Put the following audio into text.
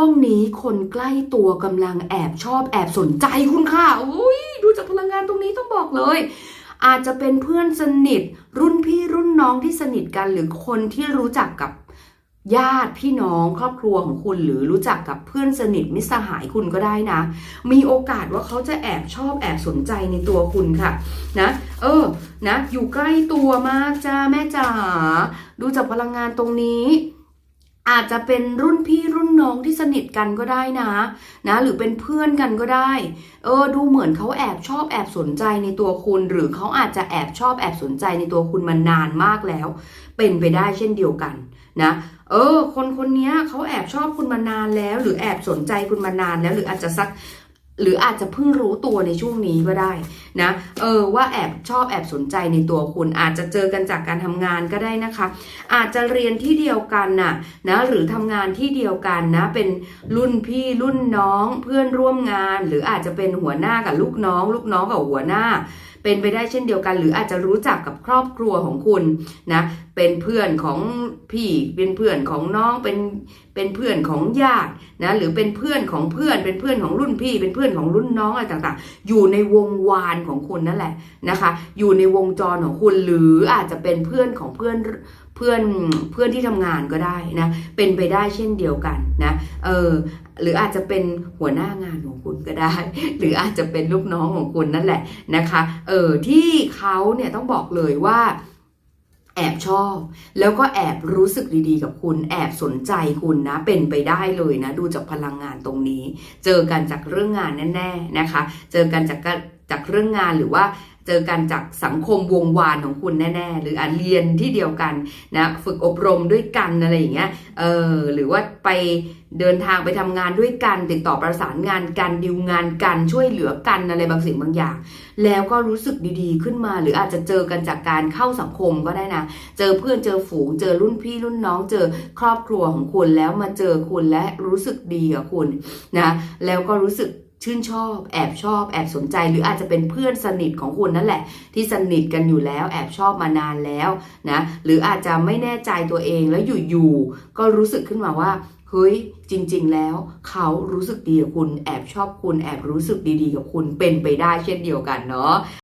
วงนี้คนใกล้ตัวกำลังแอบชอบแอบสนใจคุณค่ะอุ้ยดูจากพลังงานตรงนี้ต้องบอกเลย อาจจะเป็นเพื่อนสนิท รุ่นพี่รุ่นน้องที่สนิทกันหรือคนที่รู้จักกับญาติพี่น้องครอบครัวของคุณหรือรู้จักกับเพื่อนสนิทมิตรสหายคุณก็ได้นะ มีโอกาสว่าเขาจะแอบชอบแอบสนใจในตัวคุณค่ะนะเออนะอยู่ใกล้ตัวมากจ้าแม่จ๋าดูจากพลังงานตรงนี้ อาจจะเป็นรุ่นพี่รุ่นน้องที่สนิทกันก็ได้นะนะ หรือเป็นเพื่อนกันก็ได้ เออ ดูเหมือนเขาแอบชอบแอบสนใจในตัวคุณ หรือเขาอาจจะแอบชอบแอบสนใจในตัวคุณมานานมากแล้ว เป็นไปได้เช่นเดียวกันนะเออ คนคนนี้เขาแอบชอบคุณมานานแล้ว หรือแอบสนใจคุณมานานแล้ว หรืออาจจะสัก หรืออาจจะเพิ่งรู้ตัวในช่วงนี้ก็ได้นะเออว่าแอบชอบแอบสนใจในตัวคุณ อาจจะเจอกันจากการทำงานก็ได้นะคะ อาจจะเรียนที่เดียวกันน่ะนะหรือทำงานที่เดียวกันนะเป็นรุ่นพี่รุ่นน้องเพื่อนร่วมงาน หรืออาจจะเป็นหัวหน้ากับลูกน้อง ลูกน้องกับหัวหน้า เป็นไปได้เช่นเดียวกัน หรืออาจจะรู้จักกับครอบครัวของคุณนะเป็นเพื่อนของพี่เป็นเพื่อนของน้องเป็นเป็นเพื่อนของญาตินะหรือเป็นเพื่อนของเพื่อนเป็นเพื่อนของรุ่นพี่เป็นเพื่อนของรุ่นน้องอะไรต่างๆ อยู่ในวงวานของคุณนั่นแหละนะคะ อยู่ในวงจรของคุณหรืออาจจะเป็นเพื่อนของเพื่อนเพื่อนเพื่อนที่ทำงานก็ได้นะ เป็นไปได้เช่นเดียวกันนะเออหรืออาจจะเป็นหัวหน้างานของคุณก็ได้ หรืออาจจะเป็นลูกน้องของคุณนั่นแหละนะคะเออที่เขาเนี่ยต้องบอกเลยว่า แอบชอบ แล้วก็แอบรู้สึกดีๆ กับคุณ แอบสนใจคุณนะ เป็นไปได้เลยนะ ดูจากพลังงานตรงนี้ เจอกันจากเรื่องงานแน่ ๆนะคะ เจอกันจากกจากเรื่องงานหรือว่า เจอกันจากสังคมวงวานของคุณแน่ ๆ หรืออาจเรียนที่เดียวกันนะฝึกอบรมด้วยกันอะไรอย่างเงี้ยเออหรือว่าไปเดินทางไปทำงานด้วยกัน ติดต่อประสานงานกันดิวงานกันช่วยเหลือกันอะไรบางสิ่งบางอย่าง แล้วก็รู้สึกดีๆ ขึ้นมา หรืออาจจะเจอกันจากการเข้าสังคมก็ได้นะ เจอเพื่อนเจอฝูง เจอรุ่นพี่รุ่นน้อง เจอครอบครัวของคุณแล้วมาเจอคุณและรู้สึกดีกับคุณนะแล้วก็รู้สึก ชื่นชอบ แอบชอบ แอบสนใจ หรืออาจจะเป็นเพื่อนสนิทของคุณนั่นแหละ ที่สนิทกันอยู่แล้ว แอบชอบมานานแล้วนะ หรืออาจจะไม่แน่ใจตัวเองแล้วอยู่ๆก็รู้สึกขึ้นมาว่าเฮ้ยจริง ๆ แล้วเขารู้สึกดีกับคุณแอบชอบคุณแอบรู้สึกดีๆกับคุณเป็นไปได้เช่นเดียวกันเนาะ